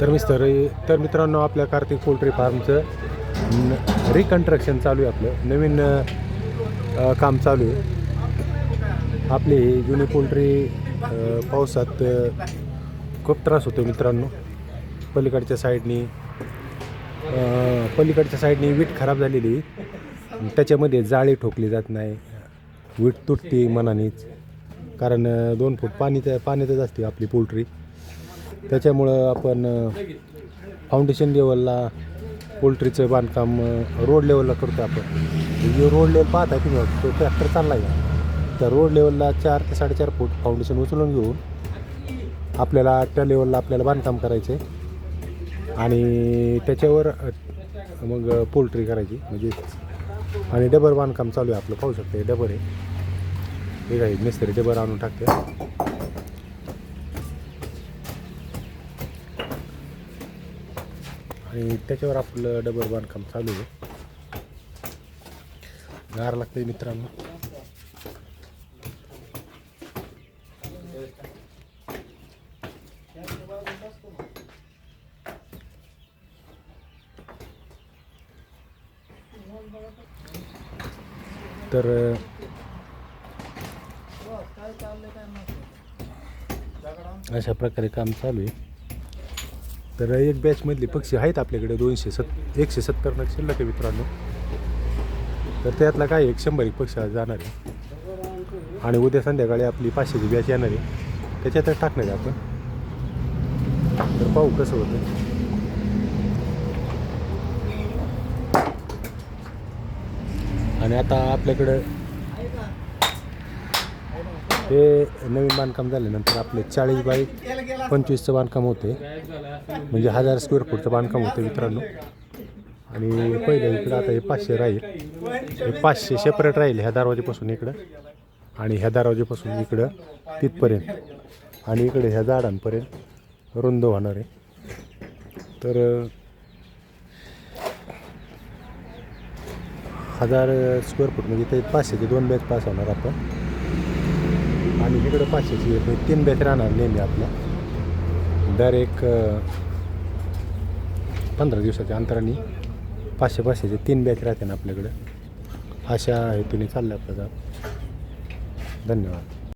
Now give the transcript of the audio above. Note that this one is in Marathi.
तर मिस्टर तर मित्रांनो आपल्या कार्तिक पोल्ट्री फार्मचं रिकन्स्ट्रक्शन चालू आहे आपलं. नवीन काम चालू आहे. आपली ही जुनी पोल्ट्री पावसात खूप त्रास होतो मित्रांनो. पलीकडच्या साईडनी पलीकडच्या साईडनी वीट खराब झालेली. त्याच्यामध्ये जाळी ठोकली जात नाही. वीट तुटते मनानेच. कारण दोन फूट पाणी पाण्यातच असते आपली पोल्ट्री. त्याच्यामुळं आपण फाउंडेशन लेवलला पोल्ट्रीचं बांधकाम रोड लेवलला करतो आपण. जे रोड लेवल पाहता तुम्ही तो ट्रॅक्टर चालला आहे त्या रोड लेवलला चार ते साडेचार फूट फाउंडेशन उचलून घेऊन आपल्याला त्या लेवलला आपल्याला बांधकाम करायचं आहे आणि त्याच्यावर मग पोल्ट्री करायची. म्हणजे आणि डबर बांधकाम चालू आहे आपलं. पाहू शकते डबर आहे. हे काही मिस्त्री डबर आणून टाकते आणि त्याच्यावर आपलं डबर बांधकाम चालू आहे. गार लागतंय मित्रांनो. तर अशा प्रकारे काम चालू आहे. तर एक बॅचमधले पक्षी आहेत आपल्याकडे दोनशे सत् एकशे सत्तर नग शिल्लक आहे मित्रांनो. तर त्यातला काय एक शंभर एक पक्षी जाणार आहे. आणि उद्या संध्याकाळी आपली पाचशेची बॅच येणार आहे. त्याच्यातच टाकणार आहे आपण. तर पाहू कसं होतं. आणि आता आपल्याकडं हे नवीन बांधकाम झाल्यानंतर आपले चाळीस बाय पंचवीसचं बांधकाम होते. म्हणजे हजार स्क्वेअर फूटचं बांधकाम होतं मित्रांनो. आणि पहिलं इकडं आता हे पाचशे राहील. हे पाचशे सेपरेट राहील ह्या दरवाजेपासून इकडं आणि ह्या दरवाजेपासून इकडं तिथपर्यंत. आणि इकडे ह्या झाडांपर्यंत रुंद होणार आहे. तर हजार स्क्वेअर फूट म्हणजे ते पाचशेचे दोन बॅच पास होणार आपण आणि तिकडं पाचशेची येत नाही तीन बॅच राहणार नेहमी आपल्या. दर एक पंधरा दिवसाच्या अंतराने पाचशे पाचशेचे तीन बॅच राहते ना आपल्याकडं. अशा हेतूने चाललं आपलं धन्यवाद.